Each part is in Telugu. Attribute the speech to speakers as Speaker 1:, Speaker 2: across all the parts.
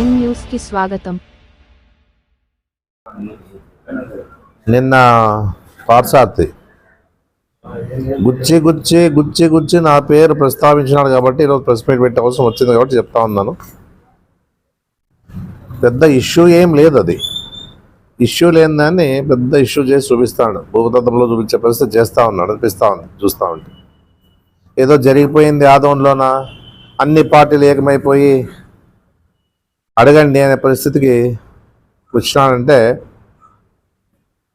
Speaker 1: ప్రైమ్ న్యూస్కి స్వాగతం.
Speaker 2: నిన్న పార్సాతి గుచ్చి గుచ్చి గుచ్చి గుచ్చి నా పేరు ప్రస్తావించినాడు కాబట్టి ఈరోజు ప్రెస్ మీట్ పెట్టే అవసరం వచ్చింది కాబట్టి చెప్తా ఉన్నాను. పెద్ద ఇష్యూ ఏం లేదు అది. ఇష్యూ లేదని పెద్ద ఇష్యూ చేసి చూపిస్తాడు. భూతత్వంలో చూపించే పరిస్థితి చేస్తూ ఉన్నాడు అనిపిస్తూ ఉంది చూస్తూ ఉంటే ఏదో జరిగిపోయింది ఆదంలోన అన్ని పార్టీలు ఏకమైపోయి అడగండి అనే పరిస్థితికి వచ్చినాడంటే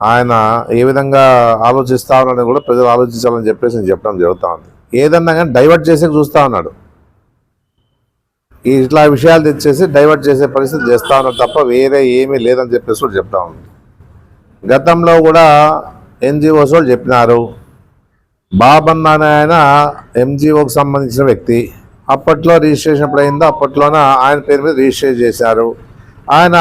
Speaker 2: ఆయన ఏ విధంగా ఆలోచిస్తా ఉన్నాడని కూడా ప్రజలు ఆలోచించాలని చెప్పేసి నేను చెప్పడం జరుగుతూ ఉంది. ఏదన్నా కానీ డైవర్ట్ చేసే చూస్తూ ఉన్నాడు. ఇట్లా విషయాలు తెచ్చేసి డైవర్ట్ చేసే పరిస్థితి చేస్తా ఉన్నాడు తప్ప వేరే ఏమీ లేదని చెప్పేసి కూడా చెప్తా ఉంది. గతంలో కూడా ఎన్జిఓస్ వాళ్ళు చెప్పినారు బాబన్న అనే ఆయన ఎంజిఓకి సంబంధించిన వ్యక్తి అప్పట్లో రిజిస్ట్రేషన్ ఎప్పుడు అయిందో అప్పట్లోన ఆయన పేరు మీద రిజిస్ట్రేట్ చేశారు. ఆయన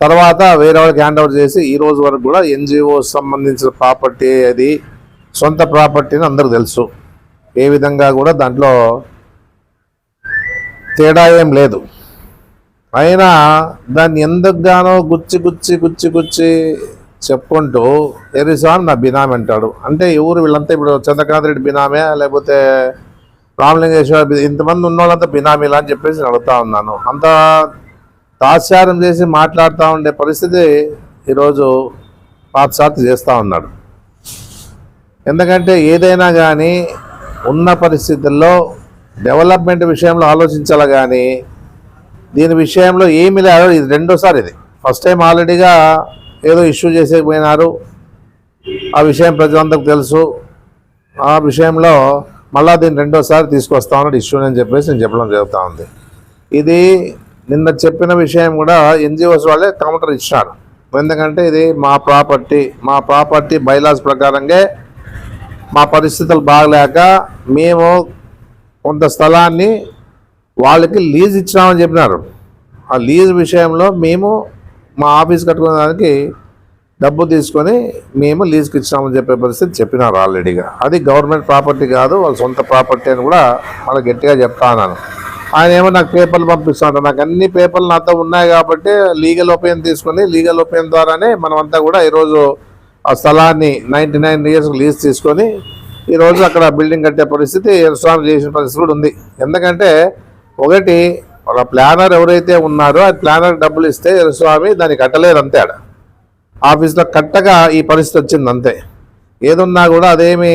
Speaker 2: తర్వాత వేరే వాళ్ళకి హ్యాండ్ ఓవర్ చేసి ఈ రోజు వరకు కూడా ఎన్జిఓ సంబంధించిన ప్రాపర్టీ అది సొంత ప్రాపర్టీని అందరికి తెలుసు. ఏ విధంగా కూడా దాంట్లో తేడా ఏం లేదు. అయినా దాన్ని ఎందుకుగానో గుచ్చి గుచ్చి గుచ్చి గుచ్చి చెప్పుకుంటూ ఎరిసాన్ నా బినామీ అంటాడు. అంటే ఎవరు వీళ్ళంతా ఇప్పుడు చంద్రకాంత్ రెడ్డి బినామే లేకపోతే రామలింగేశ్వర ఇంతమంది ఉన్నోళ్ళంతా బినామీలా అని చెప్పేసి అడుగుతా ఉన్నాను. అంత తాత్సారం చేసి మాట్లాడుతూ ఉండే పరిస్థితి ఈరోజు పాతసార్లు చేస్తూ ఉన్నాడు. ఎందుకంటే ఏదైనా కానీ ఉన్న పరిస్థితుల్లో డెవలప్మెంట్ విషయంలో ఆలోచించాలి కానీ దీని విషయంలో ఏమీ లేదు. ఇది రెండోసారి ఇది. ఫస్ట్ టైం ఆల్రెడీగా ఏదో ఇష్యూ చేసేకపోయినారు ఆ విషయం ప్రజలందరికీ తెలుసు. ఆ విషయంలో మళ్ళీ దీన్ని రెండోసారి తీసుకొస్తా ఉన్నాడు ఇష్యూ అని చెప్పేసి నేను చెప్పడం జరుగుతూ ఉంది. ఇది నిన్న చెప్పిన విషయం కూడా ఎన్జిఓస్ వాళ్ళే కౌంటర్ ఇచ్చినారు. ఎందుకంటే ఇది మా ప్రాపర్టీ మా ప్రాపర్టీ బైలాస్ ప్రకారంగా మా పరిస్థితులు బాగలేక మేము కొంత స్థలాన్ని వాళ్ళకి లీజ్ ఇచ్చినామని చెప్పినారు. ఆ లీజ్ విషయంలో మేము మా ఆఫీస్ కట్టుకునే దానికి డబ్బు తీసుకొని మేము లీజ్కి ఇచ్చినామని చెప్పే పరిస్థితి చెప్పినారు ఆల్రెడీగా అది గవర్నమెంట్ ప్రాపర్టీ కాదు వాళ్ళ సొంత ప్రాపర్టీ అని కూడా వాళ్ళకి గట్టిగా చెప్తా ఉన్నాను ఆయన ఏమో నాకు పేపర్లు పంపిస్తాడు నాకు అన్ని పేపర్లు నాతో ఉన్నాయి కాబట్టి లీగల్ ఒపీనియన్ తీసుకొని లీగల్ ఒపీనియన్ ద్వారానే మనమంతా కూడా ఈరోజు ఆ స్థలాన్ని నైంటీ నైన్ ఇయర్స్ లీజ్ తీసుకొని ఈరోజు అక్కడ బిల్డింగ్ కట్టే పరిస్థితి స్వామి చేసిన పరిస్థితి కూడా ఉంది. ఎందుకంటే ఒకటి ఒక ప్లానర్ ఎవరైతే ఉన్నారో ఆ ప్లానర్ డబ్బులు ఇస్తే స్వామి దాన్ని కట్టలేరు అంతే ఆడ. ఆఫీస్లో కట్టగా ఈ పరిస్థితి వచ్చింది అంతే. ఏదున్నా కూడా అదేమి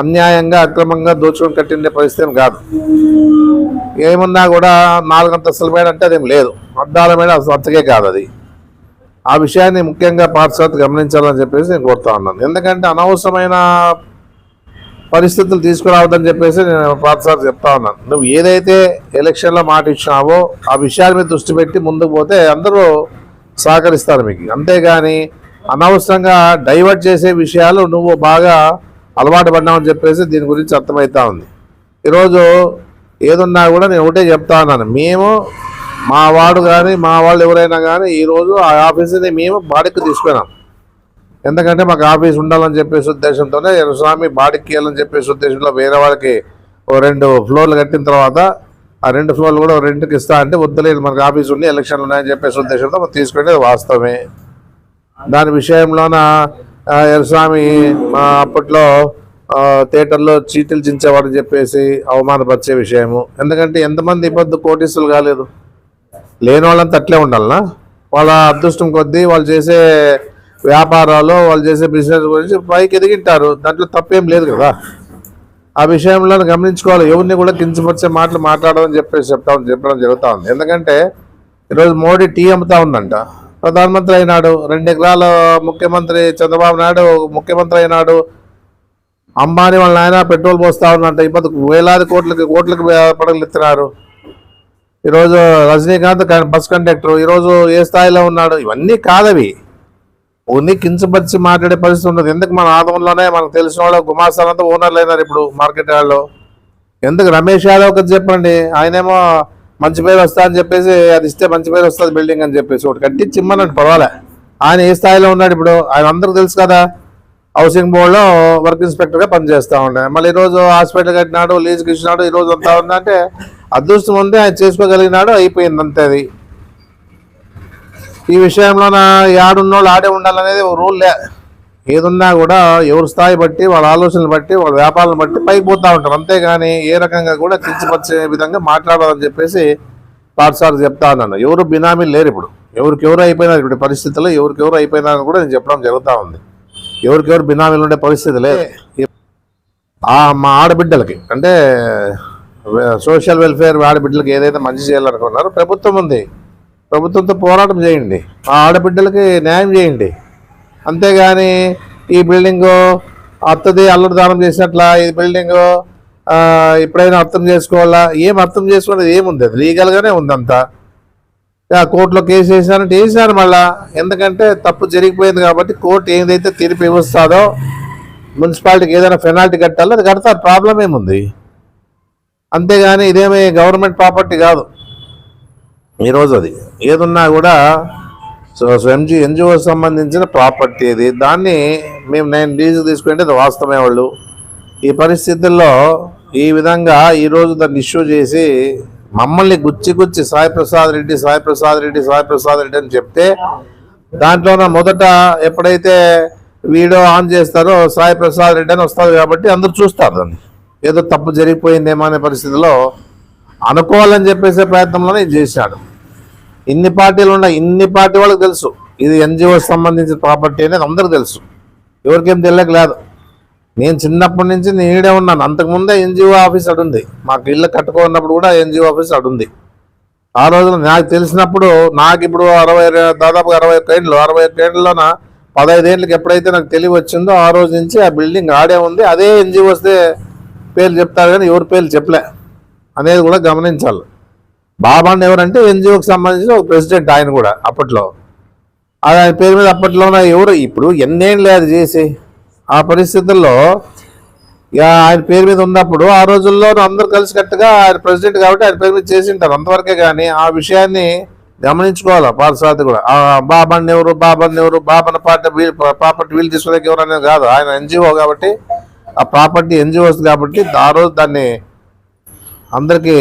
Speaker 2: అన్యాయంగా అక్రమంగా దోచుకొని కట్టిండే పరిస్థితి ఏం కాదు. ఏమున్నా కూడా నాలుగంత అంతస్తుల మేడ అంటే అదేం లేదు. అద్దాల మేడ అసలు అంతకే కాదు అది. ఆ విషయాన్ని ముఖ్యంగా పాఠశాల గమనించాలని చెప్పేసి నేను కోరుతా ఉన్నాను. ఎందుకంటే అనవసరమైన పరిస్థితులు తీసుకురావద్దని చెప్పేసి నేను పాఠశాల చెప్తా ఉన్నాను. నువ్వు ఏదైతే ఎలక్షన్లో మాట ఇచ్చినావో ఆ విషయాల మీద దృష్టి పెట్టి ముందుకు పోతే అందరూ సహకరిస్తారు మీకు. అంతేగాని అనవసరంగా డైవర్ట్ చేసే విషయాలు నువ్వు బాగా అలవాటు పడ్డావని చెప్పేసి దీని గురించి అర్థమవుతా ఉంది. ఈరోజు ఏదున్నా కూడా నేను ఒకటే చెప్తా ఉన్నాను. మేము మా వాడు కానీ మా వాళ్ళు ఎవరైనా కానీ ఈరోజు ఆ ఆఫీసుని మేము బాడీకి తీసుకున్నాం ఎందుకంటే మాకు ఆఫీస్ ఉండాలని చెప్పేసి ఉద్దేశంతోనే స్వామి బాడీకి ఇవ్వాలని చెప్పేసి ఉద్దేశంలో వేరే వాళ్ళకి ఓ రెండు ఫ్లోర్లు కట్టిన తర్వాత ఆ రెండు ఫ్లోర్లు కూడా రెంట్కి ఇస్తా అంటే వద్దులేదు. మనకు ఆఫీస్ ఉండి ఎలక్షన్లు ఉన్నాయని చెప్పేసి ఉద్దేశంతో మనం తీసుకునేది వాస్తవమే. దాని విషయంలోన ఎరస్వామి మా అప్పట్లో థియేటర్లో చీటీలు చించేవాడని చెప్పేసి అవమానపరిచే విషయము. ఎందుకంటే ఎంతమంది ఇబ్బంది కోటీసులు కాలేదు. లేని వాళ్ళంతా అట్లే ఉండాలనా? వాళ్ళ అదృష్టం కొద్దీ వాళ్ళు చేసే వ్యాపారాలు వాళ్ళు చేసే బిజినెస్ గురించి పైకి ఎదిగింటారు. దాంట్లో తప్పేం లేదు కదా. ఆ విషయంలో గమనించుకోవాలి. ఎవరిని కూడా కించపరిచే మాటలు మాట్లాడమని చెప్పేసి చెప్తా చెప్పడం జరుగుతూ ఉంది. ఎందుకంటే ఈరోజు మోడీ టీ అమ్ముతా ఉందంట. ప్రధానమంత్రి అయినాడు రెండు ఎకరాల ముఖ్యమంత్రి చంద్రబాబు నాయుడు ముఖ్యమంత్రి అయినాడు. అంబానీ వాళ్ళ ఆయన పెట్రోల్ పోస్తా ఉన్నంట ఇప్పుడు వేలాది కోట్లకి కోట్లకి పడగలు ఎత్తినారు. ఈరోజు రజనీకాంత్ బస్ కండక్టర్ ఈరోజు ఏ స్థాయిలో ఉన్నాడు? ఇవన్నీ కాదవి. ఓన్లీ కించపరిచి మాట్లాడే పరిస్థితి ఉండదు. ఎందుకు మన ఆదంలోనే మనకు తెలిసిన వాళ్ళు గుమాస్తానంతా ఓనర్లు అయినారు ఇప్పుడు మార్కెట్ వాళ్ళు ఎందుకు రమేష్ యాదవ్ ఒకటి చెప్పండి. ఆయనేమో మంచి పేరు వస్తా అని చెప్పేసి అది ఇస్తే మంచి పేరు వస్తుంది బిల్డింగ్ అని చెప్పేసి ఒకటి కట్టించి ఇమ్మనండి పర్వాలే. ఆయన ఏ స్థాయిలో ఉన్నాడు ఇప్పుడు? ఆయన అందరికి తెలుసు కదా హౌసింగ్ బోర్డులో వర్క్ ఇన్స్పెక్టర్గా పనిచేస్తూ ఉండే. మళ్ళీ ఈరోజు హాస్పిటల్ కట్టినాడు లీజుకి ఇచ్చినాడు ఈరోజు అంతా ఉందంటే అదృష్టం ఉంది ఆయన చేసుకోగలిగినాడు అయిపోయింది అంతే అది. ఈ విషయంలో నా యాడున్నోళ్ళు ఆడే ఉండాలనేది రూల్ లే. ఏదున్నా కూడా ఎవరి స్థాయి బట్టి వాళ్ళ ఆలోచనలు బట్టి వాళ్ళ వ్యాపారాలను బట్టి పైకి పోతూ ఉంటారు. అంతేగాని ఏ రకంగా కూడా కించపరిచే విధంగా మాట్లాడాలని చెప్పేసి పాఠశాల చెప్తా ఉన్నాను. ఎవరు బినామీలు లేరు ఇప్పుడు. ఎవరికి ఎవరు అయిపోయినారు ఇప్పుడు పరిస్థితుల్లో ఎవరికి ఎవరు అయిపోయినారని కూడా నేను చెప్పడం జరుగుతూ ఉంది. ఎవరికెవరు బినామీలు ఉండే పరిస్థితి లేదు. మా ఆడబిడ్డలకి అంటే సోషల్ వెల్ఫేర్ ఆడబిడ్డలకి ఏదైతే మంచి చేయాలనుకున్నారో ప్రభుత్వం ఉంది. ప్రభుత్వంతో పోరాటం చేయండి. ఆ ఆడబిడ్డలకి న్యాయం చేయండి. అంతేగాని ఈ బిల్డింగు అత్తది అల్లరి దానం చేసినట్ల ఈ బిల్డింగు ఎప్పుడైనా అర్థం చేసుకోవాలా? ఏం అర్థం చేసుకునేది ఏముంది? అది లీగల్గానే ఉంది అంతా కోర్టులో కేసు వేసారంటే వేసాను మళ్ళా. ఎందుకంటే తప్పు జరిగిపోయింది కాబట్టి కోర్టు ఏదైతే తీర్పు ఇవ్వస్తాదో మున్సిపాలిటీకి ఏదైనా పెనాల్టీ కట్టాలో అది కడతారు. ప్రాబ్లం ఏముంది? అంతేగాని ఇదేమి గవర్నమెంట్ ప్రాపర్టీ కాదు. ఈరోజు అది. ఏదున్నా కూడా సో సో ఎంజీ ఎన్జిఓ సంబంధించిన ప్రాపర్టీ ఇది దాన్ని మేము నేను లీజు తీసుకుంటే అది వాస్తవమే వాళ్ళు. ఈ పరిస్థితుల్లో ఈ విధంగా ఈరోజు దాన్ని ఇష్యూ చేసి మమ్మల్ని గుచ్చి గుచ్చి సాయి ప్రసాద్ రెడ్డి సాయి ప్రసాద్ రెడ్డి సాయి ప్రసాద్ రెడ్డి అని చెప్తే దాంట్లోన మొదట ఎప్పుడైతే వీడియో ఆన్ చేస్తారో సాయి ప్రసాద్ రెడ్డి అని వస్తుంది కాబట్టి అందరూ చూస్తారు దాన్ని. ఏదో తప్పు జరిగిపోయిందేమో అనే పరిస్థితిలో అనుకోవాలని చెప్పేసే ప్రయత్నంలోనే ఇది చేశాడు. ఇన్ని పార్టీలు ఉన్నాయి ఇన్ని పార్టీ వాళ్ళకి తెలుసు. ఇది ఎన్జిఓ సంబంధించిన ప్రాపర్టీ అనేది అందరికి తెలుసు. ఎవరికేం తెలియకలేదు నేను చిన్నప్పటి నుంచి నేనే ఉన్నాను. అంతకుముందే ఎన్జిఓ ఆఫీస్ అడుంది మాకు ఇల్లు కట్టుకున్నప్పుడు కూడా ఎన్జిఓ ఆఫీస్ అడుంది ఆ రోజున నాకు తెలిసినప్పుడు నాకు ఇప్పుడు అరవై దాదాపుగా అరవై ఒక్క ఏళ్ళు అరవై ఒక్క ఏళ్ళలోన పదహైదేళ్ళకి ఎప్పుడైతే నాకు తెలివి వచ్చిందో ఆ రోజు నుంచి ఆ బిల్డింగ్ ఆడే ఉంది. అదే ఎన్జిఓ వస్తే పేర్లు చెప్తారు కానీ ఎవరి పేర్లు చెప్పలే. అనేది కూడా గమనించాలి. బాబాన్ ఎవరంటే ఎన్జిఓకి సంబంధించిన ఒక ప్రెసిడెంట్ ఆయన కూడా అప్పట్లో. ఆయన పేరు మీద అప్పట్లోన ఎవరు? ఇప్పుడు ఎన్నేళ్ళు అది చేసి. ఆ పరిస్థితుల్లో ఇక ఆయన పేరు మీద ఉన్నప్పుడు ఆ రోజుల్లో అందరూ కలిసి కట్టుగా ఆయన ప్రెసిడెంట్ కాబట్టి ఆయన పేరు మీద చేసింటారు. అంతవరకే కానీ ఆ విషయాన్ని గమనించుకోవాలి పార్సాది కూడా. బాబాన్ ఎవరు? బాబాన్ ఎవరు? బాబన్ పార్టీ వీళ్ళు ప్రాపర్టీ వీళ్ళు తీసుకునే ఎవరు అనేది కాదు. ఆయన ఎన్జిఓ కాబట్టి ఆ ప్రాపర్టీ ఎన్జిఓస్ కాబట్టి ఆ రోజు దాన్ని అందరికీ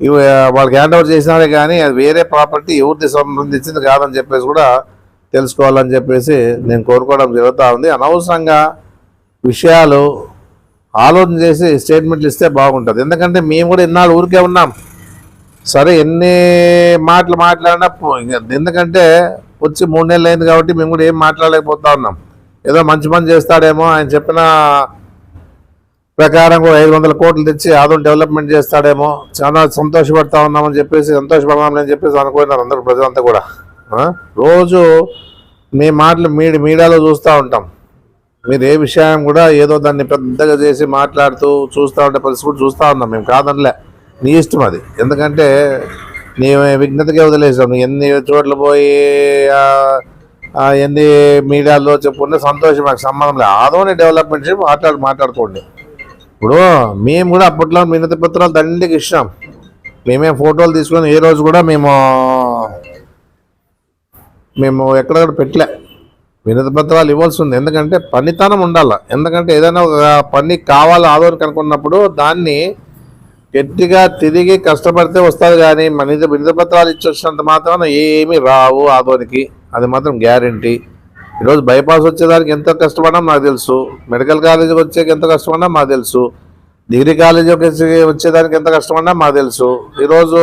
Speaker 2: వాళ్ళకి హ్యాండ్ ఓవర్ చేసినారే కానీ అది వేరే ప్రాపర్టీ ఎవరిది సంబంధించింది కాదని చెప్పేసి కూడా తెలుసుకోవాలని చెప్పేసి నేను కోరుకోవడం జరుగుతూ ఉంది. అనవసరంగా విషయాలు ఆలోచన చేసి స్టేట్మెంట్లు ఇస్తే బాగుంటుంది. ఎందుకంటే మేము కూడా ఇన్నాళ్ళు ఊరికే ఉన్నాం. సరే ఎన్ని మాటలు మాట్లాడినా పో- ఎందుకంటే వచ్చి మూడు నెలలు అయింది కాబట్టి మేము కూడా ఏం మాట్లాడలేకపోతా ఉన్నాం. ఏదో మంచి పని చేస్తాడేమో ఆయన చెప్పిన ప్రకారం కూడా ఐదు వందల కోట్లు తెచ్చి ఆదం డెవలప్మెంట్ చేస్తాడేమో. చాలా సంతోషపడతా ఉన్నామని చెప్పేసి సంతోషపడమని చెప్పేసి అనుకున్నారు అందరు ప్రజలంతా కూడా. రోజు మీ మాటలు మీడి మీడియాలో చూస్తూ ఉంటాం. మీరు ఏ విషయం కూడా ఏదో దాన్ని పెద్దగా చేసి మాట్లాడుతూ చూస్తూ ఉంటే పరిస్థితి కూడా చూస్తూ ఉన్నాం. మేము కాదనిలే. నీ ఇష్టం అది. ఎందుకంటే నీ విఘ్నతకే వదిలేసాం నువ్వు ఎన్ని చోట్ల పోయి ఎన్ని మీడియాలో చెప్పుకుంటే సంతోషం మాకు సంబంధం లేదు. ఆదోని డెవలప్మెంట్ చెప్పి మాట్లాడు మాట్లాడుకోండి. ఇప్పుడు మేము కూడా అప్పట్లో మినతి పత్రాలు దండికి ఇష్టం మేమే ఫోటోలు తీసుకొని ఏ రోజు కూడా మేము మేము ఎక్కడెక్కడ పెట్టలే. వినతి పత్రాలు ఇవ్వాల్సి ఉంది ఎందుకంటే పనితనం ఉండాలి. ఎందుకంటే ఏదైనా ఒక పని కావాలి ఆదోని కనుక్కున్నప్పుడు దాన్ని గట్టిగా తిరిగి కష్టపడితే వస్తుంది కానీ మన ఇది వినతి పత్రాలు ఇచ్చి వచ్చినంత మాత్రాన ఏమీ రావు ఆదోనికి. అది మాత్రం గ్యారంటీ. ఈరోజు బైపాస్ వచ్చేదానికి ఎంత కష్టపడినా నాకు తెలుసు. మెడికల్ కాలేజీకి వచ్చేకి ఎంత కష్టపడినా మాకు తెలుసు. డిగ్రీ వచ్చే- వచ్చేదానికి ఎంత కష్టపడినా మాకు తెలుసు. ఈరోజు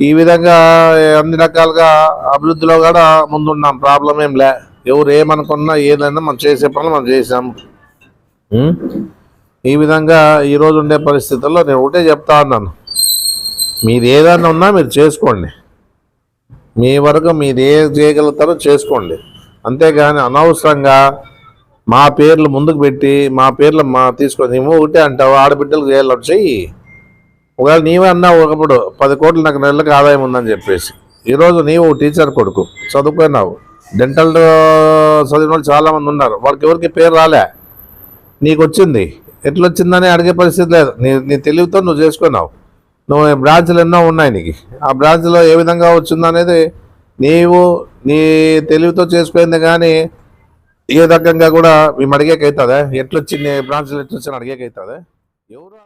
Speaker 2: ఈ విధంగా అన్ని రకాలుగా అభివృద్ధిలో కూడా ముందున్నాం. ప్రాబ్లం ఏం లే. ఎవరు ఏమనుకున్నా ఏదైనా మనం చేసే పనులు మనం చేసాం? ఈ విధంగా ఈరోజు ఉండే పరిస్థితుల్లో నేను ఒకటే చెప్తా ఉన్నాను. మీరు ఏదైనా ఉన్నా మీరు చేసుకోండి. మీ వరకు మీరు ఏ చేయగలుగుతారో చేసుకోండి. అంతేగాని అనవసరంగా మా పేర్లు ముందుకు పెట్టి మా పేర్లు మా తీసుకొని నువ్వు ఒకటే అంటావు? ఆడబిడ్డలకు చేయాలి చెయ్యి. ఒకవేళ నీవే అన్నావు ఒకప్పుడు పది కోట్లు నాకు నెలలకు ఆదాయం ఉందని చెప్పేసి. ఈరోజు నీవు టీచర్ కొడుకు చదువుకున్నావు. డెంటల్ చదివిన వాళ్ళు చాలామంది ఉన్నారు. వాళ్ళకి ఎవరికి పేరు రాలే. నీకు వచ్చింది. ఎట్లొచ్చిందని అడిగే పరిస్థితి లేదు. నీ నీ తెలివితో నువ్వు చేసుకున్నావు. నువ్వు బ్రాంచ్లు ఎన్నో ఉన్నాయి నీకు. ఆ బ్రాంచ్లో ఏ విధంగా వచ్చిందనేది నీవు నీ తెలివితో చేసుకుంది కానీ ఏ రకంగా కూడా మేము అడిగేకైతుందా ఎట్లొచ్చింది బ్రాంచ్లు ఎట్లొచ్చిన అడిగేకైతుందా ఎవరు